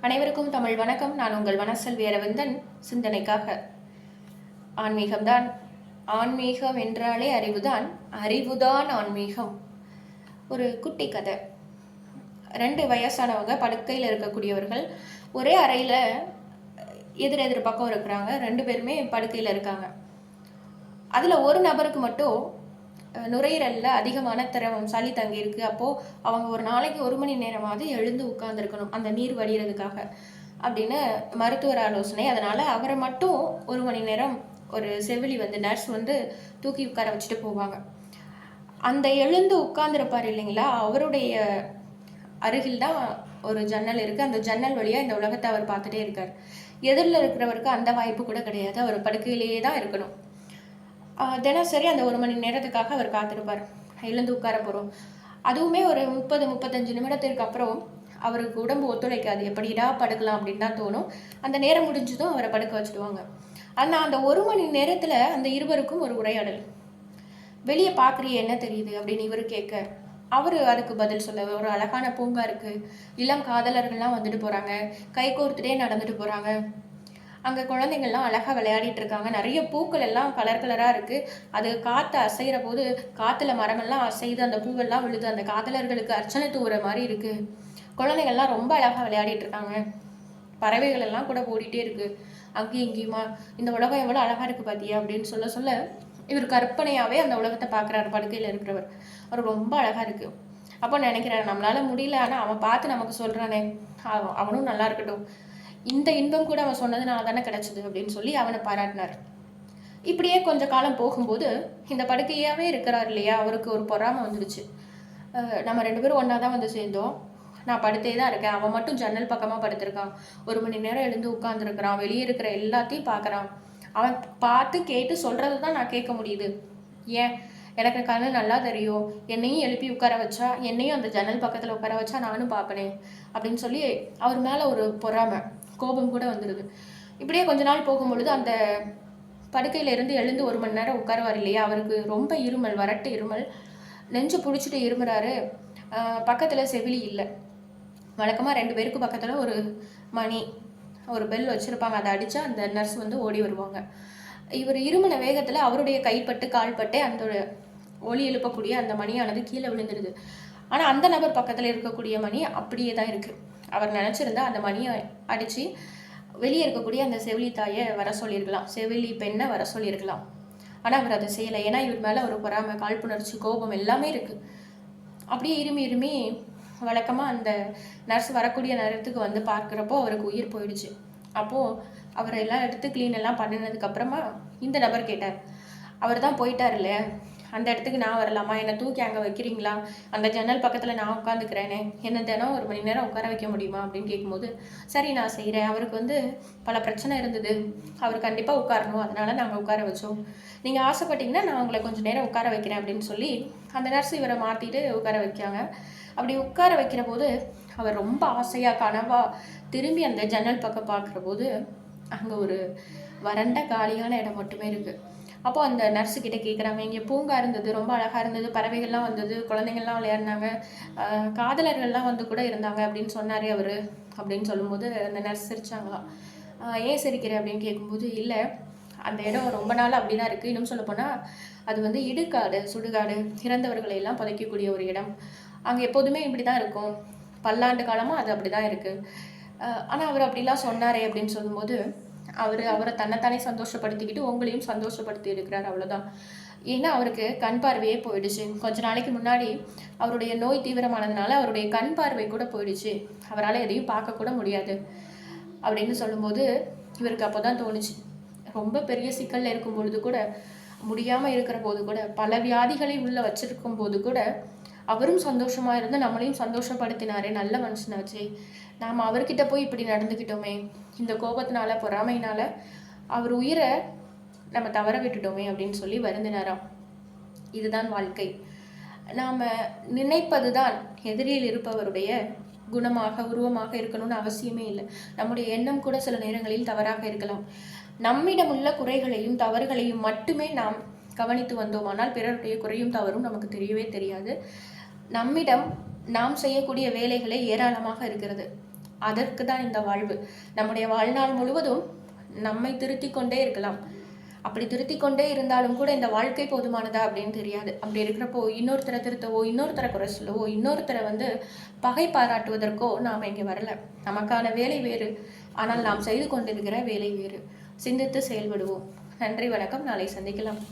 அனைவருக்கும் தமிழ் வணக்கம். நான் உங்கள் வனசல் அரவிந்தன். சிந்தனைக்காக. ஆன்மீகம்தான். ஆன்மீகம் என்றாலே அறிவுதான். அறிவுதான் ஆன்மீகம். ஒரு குட்டி கதை. ரெண்டு வயசானவங்க படுக்கையில் இருக்கக்கூடியவர்கள் ஒரே அறையில் எதிர் எதிர் பக்கம் இருக்கிறாங்க. ரெண்டு பேருமே படுக்கையில் இருக்காங்க. அதில் ஒரு நபருக்கு மட்டும் நுரையீரலில் அதிகமான திரவம் சளி தங்கியிருக்கு. அப்போது அவங்க ஒரு நாளைக்கு ஒரு மணி நேரமாவது எழுந்து உட்காந்துருக்கணும் அந்த நீர் வடிகிறதுக்காக அப்படின்னு மருத்துவர் ஆலோசனை. அதனால் அவரை மட்டும் ஒரு மணி நேரம் ஒரு செவிலி வந்து நர்ஸ் வந்து தூக்கி உட்கார வச்சுட்டு போவாங்க. அந்த எழுந்து உட்கார்ந்துருப்பார் இல்லைங்களா? அவருடைய அருகில் தான் ஒரு ஜன்னல் இருக்குது அந்த ஜன்னல் வழியாக இந்த உலகத்தை அவர் பார்த்துட்டே இருக்கார். எதிரில் இருக்கிறவருக்கு அந்த வாய்ப்பு கூட கிடையாது. அவர் படுக்கையிலேயே தான் இருக்கணும். தினசரி அந்த ஒரு மணி நேரத்துக்காக அவர் காத்திருப்பார். எழுந்து உட்கார போகிறோம் அதுவுமே ஒரு முப்பது முப்பத்தஞ்சு நிமிடத்திற்கு அப்புறம் அவருக்கு உடம்பு ஒத்துழைக்காது. எப்படிடா படுக்கலாம் அப்படின்னு தான் தோணும். அந்த நேரம் முடிஞ்சதும் அவரை படுக்க வச்சுடுவாங்க. ஆனால் அந்த ஒரு மணி நேரத்தில் அந்த இருவருக்கும் ஒரு உரையாடல். வெளியே பார்க்குறிய என்ன தெரியுது? அப்படின்னு இவர் கேட்க அவர் அதுக்கு பதில் சொல்ல ஒரு அழகான பூங்கா இருக்குது இளம் காதலர்கள்லாம் வந்துட்டு போகிறாங்க கை கோர்த்துட்டே நடந்துட்டு போகிறாங்க அங்கே குழந்தைங்கள்லாம் அழகாக விளையாடிட்டு இருக்காங்க நிறைய பூக்கள் எல்லாம் கலர் கலராக இருக்குது அது காற்று அசைகிற போது காற்றுல மரமெல்லாம் அசைது அந்த பூவெல்லாம் விழுது அந்த காதலர்களுக்கு அர்ச்சனை தூவுற மாதிரி இருக்குது குழந்தைங்கள்லாம் ரொம்ப அழகாக விளையாடிட்டு இருக்காங்க பறவைகள் எல்லாம் கூட ஓடிட்டே இருக்குது அங்கேயும் இங்கேயுமா இந்த உலகம் எவ்வளோ அழகாக இருக்குது பார்த்தியா அப்படின்னு சொல்ல சொல்ல இவர் கற்பனையாகவே அந்த உலகத்தை பார்க்குறாரு படுக்கையில் இருக்கிறவர். அவர் ரொம்ப அழகாக இருக்குது அப்போ நினைக்கிறாரு நம்மளால முடியல ஆனால் அவன் பார்த்து நமக்கு சொல்கிறானே அவனும் நல்லா இருக்கட்டும். இந்த இன்பம் கூட அவன் சொன்னதுனால தானே கிடைச்சது அப்படின்னு சொல்லி அவனை பாராட்டினார். இப்படியே கொஞ்ச காலம் போகும்போது இந்த படுக்கையாகவே இருக்கிறார் இல்லையா? அவருக்கு ஒரு பொறாமை வந்துடுச்சு. நம்ம ரெண்டு பேரும் ஒன்றா தான் வந்து சேர்ந்தோம். நான் படுத்தே தான் இருக்கேன். அவன் மட்டும் ஜன்னல் பக்கமாக படுத்திருக்கான். ஒரு மணி நேரம் எழுந்து உட்காந்துருக்கிறான் வெளியே இருக்கிற எல்லாத்தையும் பார்க்குறான். அவன் பார்த்து கேட்டு சொல்கிறது தான் நான் கேட்க முடியுது. ஏன்? எனக்கு கண்ணு நல்லா தெரியும். என்னையும் எழுப்பி உட்கார வச்சா என்னையும் அந்த ஜன்னல் பக்கத்தில் உட்கார வச்சா நானும் பார்ப்பனே அப்படின்னு சொல்லி அவர் மேலே ஒரு பொறாமை. கோபம் கூட வந்துடுது இப்படியே கொஞ்ச நாள் போகும்பொழுது அந்த படுக்கையில இருந்து எழுந்து ஒரு மணி நேரம் உட்காருவார் இல்லையா? அவருக்கு ரொம்ப இருமல் வறட்டு இருமல். நெஞ்சு பிடிச்சிட்டு இருமுறாரு. பக்கத்தில் செவிலி இல்லை. வழக்கமாக ரெண்டு பேருக்கு பக்கத்தில் ஒரு மணி ஒரு பெல் வச்சுருப்பாங்க. அதை அடித்தா அந்த நர்ஸ் வந்து ஓடி வருவாங்க. இவர் இருமின வேகத்தில் அவருடைய கைப்பட்டு கால்பட்டு அந்த ஒளி எழுப்பக்கூடிய அந்த மணியானது கீழே விழுந்துடுது ஆனால் அந்த நபர் பக்கத்தில் இருக்கக்கூடிய மணி அப்படியே தான் இருக்குது அவர் நினச்சிருந்தா அந்த மணியை அடித்து வெளியே இருக்கக்கூடிய அந்த செவிலி தாயை வர சொல்லியிருக்கலாம். செவிலி பெண்ணை வர சொல்லியிருக்கலாம். ஆனால் அவர் அதை செய்யலை. ஏன்னா இவர் மேலே ஒரு பொறாமை காழ்ப்புணர்ச்சி கோபம் எல்லாமே இருக்குது அப்படியே இருமி இருமி வழக்கமாக அந்த நர்ஸ் வரக்கூடிய நேரத்துக்கு வந்து பார்க்குறப்போ அவருக்கு உயிர் போயிடுச்சு. அப்போது அவரை எல்லாம் எடுத்து க்ளீன் எல்லாம் பண்ணினதுக்கப்புறமா இந்த நபர் கேட்டார். அவர் தான் போயிட்டார் இல்லையா? அந்த இடத்துக்கு நான் வரலாமா? என்னை தூக்கி அங்கே வைக்கிறீங்களா? அந்த ஜன்னல் பக்கத்தில் நான் உட்காந்துக்கிறேனே என்ன தினம் ஒரு மணி நேரம் உட்கார வைக்க முடியுமா? அப்படின்னு கேட்கும்போது சரி நான் செய்கிறேன் அவருக்கு வந்து பல பிரச்சனை இருந்தது. அவர் கண்டிப்பாக உட்காரணும். அதனால் நாங்கள் உட்கார வச்சோம். நீங்கள் ஆசைப்பட்டீங்கன்னா நான் உங்களை கொஞ்சம் நேரம் உட்கார வைக்கிறேன் அப்படின்னு சொல்லி அந்த நர்ஸ் இவரை மாற்றிட்டு உட்கார வைக்காங்க அப்படி உட்கார வைக்கிற போது அவர் ரொம்ப ஆசையாக கனவாக திரும்பி அந்த ஜன்னல் பக்கம் பார்க்குற போது அங்கே ஒரு வறண்ட காலியான இடம் மட்டுமே இருக்குது அப்போ அந்த நர்ஸு கிட்ட கேட்குறாங்க இங்கே பூங்கா இருந்தது ரொம்ப அழகாக இருந்தது பறவைகள்லாம் வந்தது குழந்தைங்கள்லாம் விளையாடினாங்க. காதலர்கள்லாம் வந்து கூட இருந்தாங்க அப்படின்னு சொன்னார் அவர் அப்படின்னு சொல்லும்போது அந்த நர்ஸ் சிரிச்சாங்களாம் ஏன் சிரிக்கிற அப்படின்னு கேட்கும்போது இல்லை அந்த இடம் ரொம்ப நாள் அப்படி தான் இருக்குது இன்னும் சொல்லப்போனால் அது வந்து இடுகாடு சுடுகாடு இறந்தவர்களை எல்லாம் புதைக்கக்கூடிய ஒரு இடம். அங்கே எப்போதுமே இப்படி தான் இருக்கும். பல்லாண்டு காலமாக அது அப்படி தான் இருக்குது ஆனால் அவர் அப்படிலாம் சொன்னாரே அப்படின்னு சொல்லும்போது அவர் அவரை தன்னைத்தானே சந்தோஷப்படுத்திக்கிட்டு உங்களையும் சந்தோஷப்படுத்தி இருக்கிறார் அவ்வளோதான் ஏன்னா அவருக்கு கண் பார்வையே போயிடுச்சு. கொஞ்ச நாளைக்கு முன்னாடி அவருடைய நோய் தீவிரமானதுனால அவருடைய கண் பார்வை கூட போயிடுச்சு. அவரால் எதையும் பார்க்கக்கூட முடியாது. அப்படின்னு சொல்லும்போது இவருக்கு அப்போ தான் தோணுச்சு. ரொம்ப பெரிய சிக்கலில் இருக்கும் பொழுது கூட முடியாமல் இருக்கிற போது கூட பல வியாதிகளை உள்ள வச்சிருக்கும் போது கூட அவரும் சந்தோஷமாக இருந்து நம்மளையும் சந்தோஷப்படுத்தினாரே நல்ல மனுஷனாச்சே. நாம் அவர்கிட்ட போய் இப்படி நடந்துக்கிட்டோமே இந்த கோபத்தினால பொறாமையினால அவர் உயிரை நம்ம தவற விட்டுட்டோமே அப்படின்னு சொல்லி வருந்தினாராம். இதுதான் வாழ்க்கை. நாம் நினைப்பது தான் எதிரில் இருப்பவருடைய குணமாக உருவமாக இருக்கணும்னு அவசியமே இல்லை. நம்முடைய எண்ணம் கூட சில நேரங்களில் தவறாக இருக்கலாம். நம்மிடம் உள்ள குறைகளையும் தவறுகளையும் மட்டுமே நாம் கவனித்து வந்தோமானால் பிறருடைய குறையும் தவறும் நமக்கு தெரியவே தெரியாது. நம்மிடம் நாம் செய்யக்கூடிய வேலைகளே ஏராளமாக இருக்கிறது. அதற்கு தான் இந்த வாழ்வு. நம்முடைய வாழ்நாள் முழுவதும் நம்மை திருத்தி கொண்டே இருக்கலாம். அப்படி திருத்தி கொண்டே இருந்தாலும் கூட இந்த வாழ்க்கை போதுமானதா அப்படின்னு தெரியாது. அப்படி இருக்கிறப்போ இன்னொருத்தரை திருத்தவோ இன்னொருத்தரை குறை சொல்லவோ இன்னொருத்தரை வந்து பகை பாராட்டுவதற்கோ நாம் இங்கே வரல. நமக்கான வேலை வேறு. ஆனால் நாம் செய்து கொண்டிருக்கிற வேலை வேறு. சிந்தித்து செயல்படுவோம். நன்றி வணக்கம். நாளை சந்திக்கலாம்.